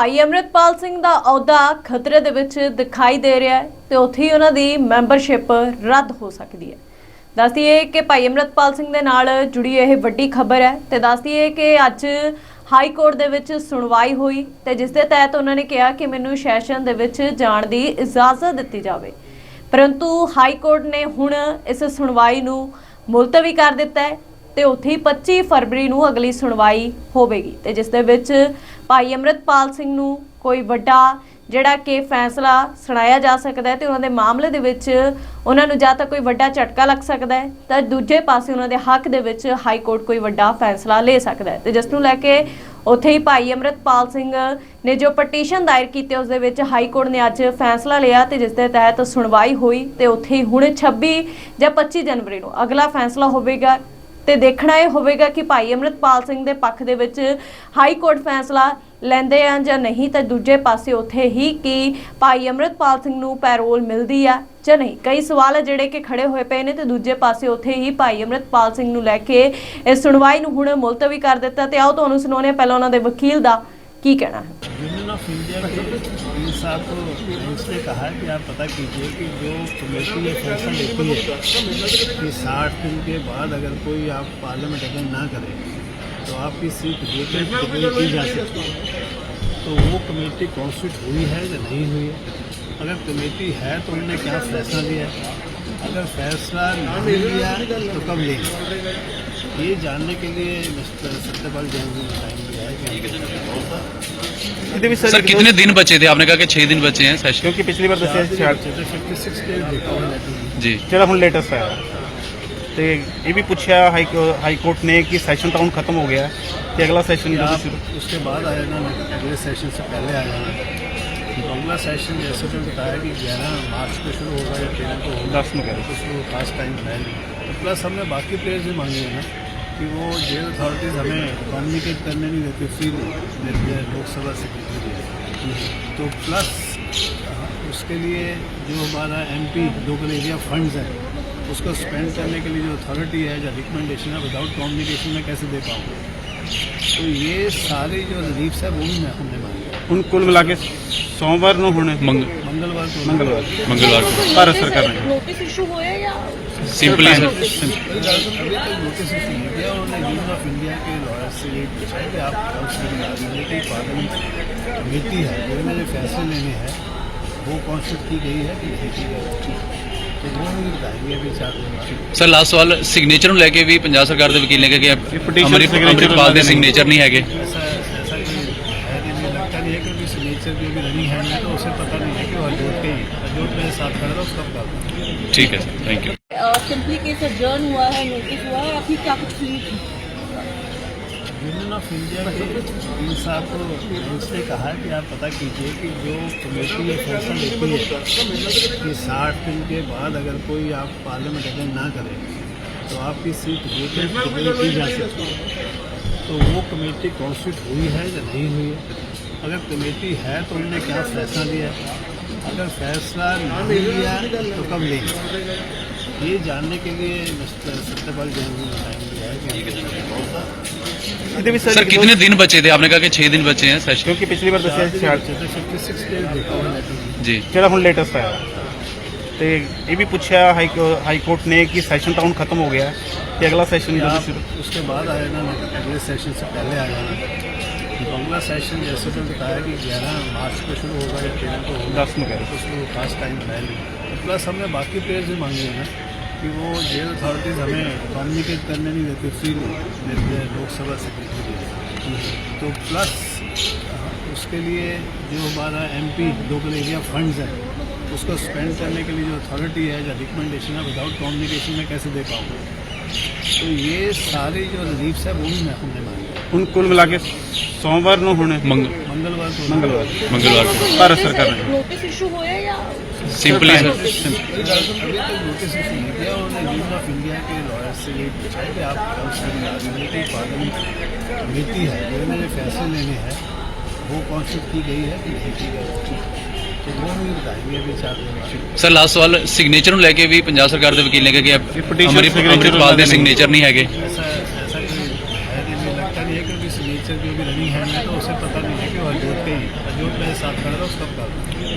ਭਾਈ ਅਮਰਿਤਪਾਲ ਸਿੰਘ ਦਾ ਅਹੁਦਾ ਖਤਰੇ ਦੇ ਵਿੱਚ ਦਿਖਾਈ ਦੇ ਰਿਹਾ ਹੈ ਤੇ ਉੱਥੇ ਹੀ ਉਹਨਾਂ ਦੀ ਮੈਂਬਰਸ਼ਿਪ ਰੱਦ ਹੋ ਸਕਦੀ ਹੈ। ਦੱਸਦੀਏ ਕਿ ਭਾਈ ਅਮਰਿਤਪਾਲ ਸਿੰਘ ਦੇ ਨਾਲ ਜੁੜੀ ਇਹ ਵੱਡੀ ਖਬਰ ਹੈ ਤੇ ਦੱਸਦੀਏ ਕਿ ਅੱਜ ਹਾਈ ਕੋਰਟ ਦੇ ਵਿੱਚ ਸੁਣਵਾਈ ਹੋਈ ਤੇ ਜਿਸ ਦੇ ਤਹਿਤ ਉਹਨਾਂ ਨੇ ਕਿਹਾ ਕਿ ਮੈਨੂੰ ਸੈਸ਼ਨ ਦੇ ਵਿੱਚ ਜਾਣ ਦੀ ਇਜਾਜ਼ਤ ਦਿੱਤੀ ਜਾਵੇ। ਪਰੰਤੂ ਹਾਈ ਕੋਰਟ ਨੇ ਹੁਣ ਇਸ ਸੁਣਵਾਈ ਨੂੰ ਮੁਲਤਵੀ ਕਰ ਦਿੱਤਾ ਹੈ ਤੇ ਉੱਥੇ ਹੀ 25 ਫਰਵਰੀ ਨੂੰ ਅਗਲੀ ਸੁਣਵਾਈ ਹੋਵੇਗੀ। ਤੇ ਜਿਸ ਦੇ ਵਿੱਚ ਭਾਈ ਅਮਰਿਤਪਾਲ ਸਿੰਘ ਨੂੰ ਕੋਈ ਵੱਡਾ ਜਿਹੜਾ ਕਿ ਫੈਸਲਾ ਸੁਣਾਇਆ ਜਾ ਸਕਦਾ ਹੈ ਤੇ ਉਹਨਾਂ ਦੇ ਮਾਮਲੇ ਦੇ ਵਿੱਚ ਉਹਨਾਂ ਨੂੰ ਜਾਂ ਤਾਂ ਕੋਈ ਵੱਡਾ ਝਟਕਾ ਲੱਗ ਸਕਦਾ ਹੈ ਤਾਂ ਦੂਜੇ ਪਾਸੇ ਉਹਨਾਂ ਦੇ ਹੱਕ ਦੇ ਵਿੱਚ ਹਾਈ ਕੋਰਟ ਕੋਈ ਵੱਡਾ ਫੈਸਲਾ ਲੈ ਸਕਦਾ ਹੈ। ਤੇ ਜਿਸ ਨੂੰ ਲੈ ਕੇ ਉੱਥੇ ਹੀ ਭਾਈ ਅਮਰਿਤਪਾਲ ਸਿੰਘ ਨੇ ਜੋ ਪਟੀਸ਼ਨ ਦਾਇਰ ਕੀਤੀ, ਉਸ ਦੇ ਵਿੱਚ ਹਾਈ ਕੋਰਟ ਨੇ ਅੱਜ ਫੈਸਲਾ ਲਿਆ ਤੇ ਜਿਸ ਦੇ ਤਹਿਤ ਸੁਣਵਾਈ ਹੋਈ ਤੇ ਉੱਥੇ ਹੀ ਹੁਣ 26 ਜਾਂ 25 ਜਨਵਰੀ ਨੂੰ ਅਗਲਾ ਫੈਸਲਾ ਹੋਵੇਗਾ। ਤੇ ਦੇਖਣਾ ਇਹ ਹੋਵੇਗਾ ਕਿ ਭਾਈ ਅਮਰਿਤਪਾਲ ਸਿੰਘ ਦੇ ਪੱਖ ਦੇ ਵਿੱਚ ਹਾਈ ਕੋਰਟ ਫੈਸਲਾ ਲੈਂਦੇ ਆ ਜਾਂ ਨਹੀਂ, ਤਾਂ ਦੂਜੇ ਪਾਸੇ ਉੱਥੇ ਹੀ ਕਿ ਭਾਈ ਅਮਰਿਤਪਾਲ ਸਿੰਘ ਨੂੰ ਪੈਰੋਲ ਮਿਲਦੀ ਆ ਜਾਂ ਨਹੀਂ? ਕਈ ਸਵਾਲ ਜਿਹੜੇ ਕਿ ਖੜੇ ਹੋਏ ਪਏ ਨੇ ਤੇ ਦੂਜੇ ਪਾਸੇ ਉੱਥੇ ਹੀ ਭਾਈ ਅਮਰਿਤਪਾਲ ਸਿੰਘ ਨੂੰ ਲੈ ਕੇ ਇਸ ਸੁਣਵਾਈ ਨੂੰ ਹੁਣ ਮੁਲਤਵੀ ਕਰ ਦਿੱਤਾ ਤੇ ਆਓ ਤੁਹਾਨੂੰ ਸੁਣਾਉਂਦੇ ਹਾਂ ਪਹਿਲਾਂ ਉਹਨਾਂ ਦੇ ਵਕੀਲ ਦਾ की कहना है? यूनियन ऑफ़ इंडिया के साथ उसने कहा कि आप पता कीजिए कि जो कमेटी ये फैसला लेती है, कि साठ दिन के बाद अगर कोई आप पार्लियामेंट अटेंड ना करें तो आपकी सीट रिटेट की जा सकती है। तो वो कमेटी कॉन्स्टिट्यूट हुई है या नहीं हुई है? अगर कमेटी है तो उन्होंने क्या फैसला लिया है? अगर फैसला नहीं लिया तो कब लेंगे ये जानने के लिए मिस्टर सत्यपाल जैन जी बताएँगे टाइम दिया सर कितने दिन बचे थे? आपने कहा कि छह दिन बचे हैं सेशन क्योंकि पिछली बार तो, तो। जी। चलो हम लेटेस्ट आया तो ये भी पूछा हाई हाई कोर्ट ने कि सेशन तो खत्म हो गया कि अगला सेशन उसके बाद आया ना अगले सेशन से पहले आएगा तो सेशन जैसे तो बताया कि ग्यारह मार्च को शुरू होगा या तेरह को होगा दस में कह रहे तो उसको खास टाइम है नहीं प्लस हमने बाकी प्लेयर्स भी मांगे हैं ना कि वो जेल अथॉरिटीज़ हमें कम्युनिकेट करने नहीं देती फ्री देती है लोकसभा सेक्रेटरी तो प्लस उसके लिए जो हमारा एमपी लोकल एरिया फंड्स है उसको स्पेंड करने के लिए जो अथॉरिटी है जो रिकमेंडेशन है विदाउट कम्युनिकेशन में कैसे दे पाऊँगा तो ये सारी जो रिलीफ्स है वो भी मैं हमने ਹੁਣ ਕੁੱਲ ਮਿਲਾ ਕੇ ਸੋਮਵਾਰ ਨੂੰ ਹੁਣ मंग, मंगलवार को ਮੰਗਲਵਾਰ मंगलवार को ਭਾਰਤ सरकार ने नोटिस इशू हुए या सिंपली सर अभी तक नोटिस इशू नहीं किया उन्होंने यूनियन ऑफ इंडिया के लॉयर से ये पूछा है कि आप काउंसिलिंग पार्लियामेंट कमेटी है जिन्होंने जो फैसले लेने हैं वो कॉन्स्टिट्यूट की गई है कि नहीं की गई तो वो मुझे बताएंगे अभी चार दिन बाद ਸਰ ਲਾਸਟ ਸਵਾਲ ਸਿਗਨੇਚਰ ਨੂੰ ਲੈ ਕੇ ਵੀ ਪੰਜਾਬ ਸਰਕਾਰ ਦੇ ਵਕੀਲ ਨੇ ਕਿਹਾ ਕਿ petition ਅਮਰਿਤ signature ਅਮਰਿਤਪਾਲ ਦੇ ਨਹੀਂ। ਸਿਗਨੇਚਰ ਨਹੀਂ ਹੈਗੇ ऐसा ऐसा कोई है नहीं मुझे लगता नहीं है कि अभी सिग्नेचर भी अभी रनिंग हैंड में तो उसे पता नहीं है कि वो हरजोत के ही हरजोत मेरे साथ खड़ा था उसका बता ठीक है sir thank you simply case adjourn हुआ है नोटिस हुआ है या फिर क्या कुछ हुई यूनियन ऑफ़ इंडिया के वकील साहब को उसने कहा है कि आप पता कीजिए कि जो कमेटी ये फैसला लेती है कि साठ दिन के बाद अगर कोई आप पार्लियामेंट अटेंड ना करें तो आपकी सीट वेकेंट की जा सकती। है तो वो कमेटी कॉन्स्टिट्यूट हुई है या नहीं हुई है अगर कमेटी है तो उन्होंने क्या फैसला लिया है अगर फैसला नहीं लिया तो कब लेंगे ये जानने के लिए मिस्टर सत्यपाल जैन जी ने टाइम दिया है कि ਇਹਦੇ ਵਿੱਚ सर कितने दिन बचे थे आपने कहा कि छह दिन बचे हैं सेशन ਕਿਉਂਕਿ ਪਿਛਲੀ ਵਾਰ ਦੱਸਿਆ ਸੀ ਛਿਆਹਠ फिफ्टी सिक्स डेज देखा हुआ लेटर जी ਜਿਹੜਾ ਹੁਣ ਲੇਟੈਸਟ ਆਇਆ ਤੇ ਇਹ ਵੀ ਪੁੱਛਿਆ ਹਾਈ ਕੋ- ਹਾਈ ਕੋਰਟ ਨੇ ਕਿ ਸੈਸ਼ਨ ਤਾਂ ਹੁਣ ਖਤਮ ਹੋ ਗਿਆ कि अगला सेशन कब शुरू। उसके बाद आएगा जाना अगले सेशन से पहले आएगा तो अगला सेशन जैसे तो बताया कि ग्यारह मार्च को शुरू होगा या तेरह को दस में तो उसको खास टाइम बनाएँगे प्लस हमने बाकी प्लेयर्स भी मांगे हैं कि वो जेल अथॉरिटीज़ हमें कम्युनिकेट करने नहीं देती फ्री देते हैं लोकसभा सेक्रेटरी तो प्लस हाँ, उसके लिए जो हमारा M P local area funds है उसको स्पेंड करने के लिए जो अथॉरिटी है जो रिकमेंडेशन है विदाउट कम्युनिकेशन में कैसे दे पाऊँगा तो ये सारी जो रिलीफ्स है वो भी मैं हमने मांगी ਹੁਣ ਕੁੱਲ ਮਿਲਾ ਕੇ ਸੋਮਵਾਰ ਨੂੰ ਹੁਣ मंग, मंगलवार को ਮੰਗਲਵਾਰ मंगलवार को भारत सरकार ने। नोटिस इशू हुए या सिंपली सर अभी तक नोटिस इशू नहीं किया उन्होंने यूनियन ऑफ इंडिया के लॉयर से ये पूछा है कि आप काउंसिलिंग पार्लियामेंट कमेटी है जिन्होंने जो फैसले लेने हैं वो कॉन्स्टिट्यूट की गई है कि नहीं की गई तो वो मुझे बताएंगे अभी चार दिन बाद ਸਰ ਲਾਸਟ ਸਵਾਲ ਸਿਗਨੇਚਰ ਨੂੰ ਲੈ ਕੇ ਵੀ ਪੰਜਾਬ ਸਰਕਾਰ ਦੇ ਵਕੀਲ ਨੇ ਕਿਹਾ ਕਿ petition ਅਮਰਿਤ signature ਅਮਰਿਤਪਾਲ ਦੇ नहीं। ਸਿਗਨੇਚਰ ਨਹੀਂ ਹੈਗੇ ऐसा ऐसा कोई है नहीं मुझे लगता नहीं है कि अभी सिग्नेचर भी अभी रनिंग हैंड में तो उसे पता नहीं है कि वो हरजोत के ही जो मेरे साथ खड़ा था उसका कर